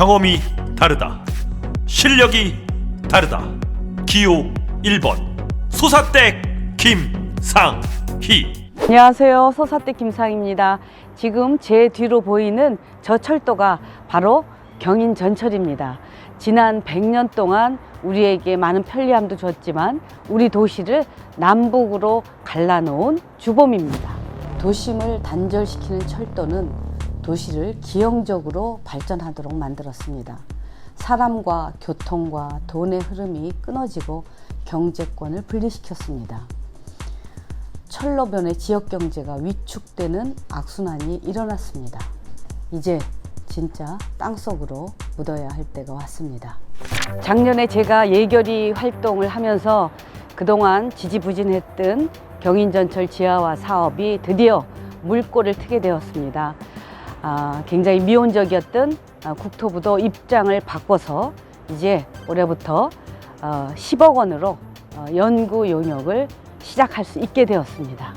경험이 다르다. 실력이 다르다. 기호 1번 소사댁 김상희 안녕하세요. 소사대 김상입니다. 지금 제 뒤로 보이는 저 철도가 바로 경인 전철입니다. 지난 100년 동안 우리에게 많은 편리함도 줬지만 우리 도시를 남북으로 갈라놓은 주범입니다. 도심을 단절시키는 철도는 도시를 기형적으로 발전하도록 만들었습니다. 사람과 교통과 돈의 흐름이 끊어지고 경제권을 분리시켰습니다. 철로변의 지역 경제가 위축되는 악순환이 일어났습니다. 이제 진짜 땅속으로 묻어야 할 때가 왔습니다. 작년에 제가 예결위 활동을 하면서 그동안 지지부진했던 경인전철 지하화 사업이 드디어 물꼬를 트게 되었습니다. 아, 굉장히 미온적이었던 아, 국토부도 입장을 바꿔서 이제 올해부터 어, 10억 원으로 어, 연구 용역을 시작할 수 있게 되었습니다.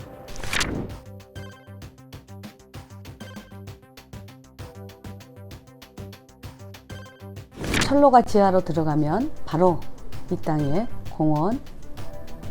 철로가 지하로 들어가면 바로 이 땅에 공원,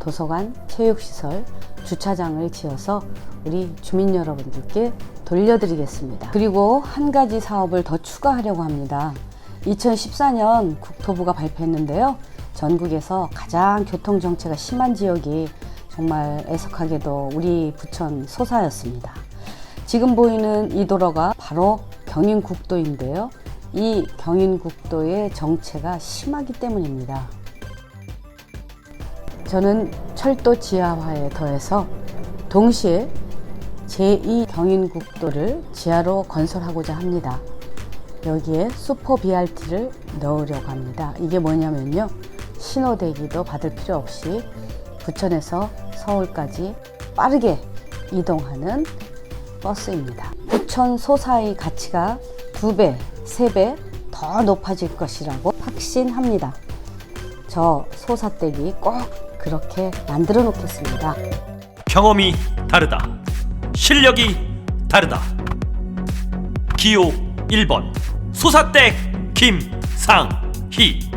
도서관, 체육시설, 주차장을 지어서 우리 주민 여러분들께 돌려드리겠습니다. 그리고 한 가지 사업을 더 추가하려고 합니다. 2014년 국토부가 발표했는데요. 전국에서 가장 교통 정체가 심한 지역이 정말 애석하게도 우리 부천 소사였습니다. 지금 보이는 이 도로가 바로 경인국도인데요. 이 경인국도의 정체가 심하기 때문입니다. 저는 철도 지하화에 더해서 동시에 제2 경인국도를 지하로 건설하고자 합니다. 여기에 슈퍼 BRT를 넣으려고 합니다. 이게 뭐냐면요. 신호 대기도 받을 필요 없이 부천에서 서울까지 빠르게 이동하는 버스입니다. 부천 소사의 가치가 두 배, 세 배 더 높아질 것이라고 확신합니다. 저 소사댁이 꼭 그렇게 만들어 놓겠습니다. 경험이 다르다. 실력이 다르다. 기호 1번 소사댁 김상희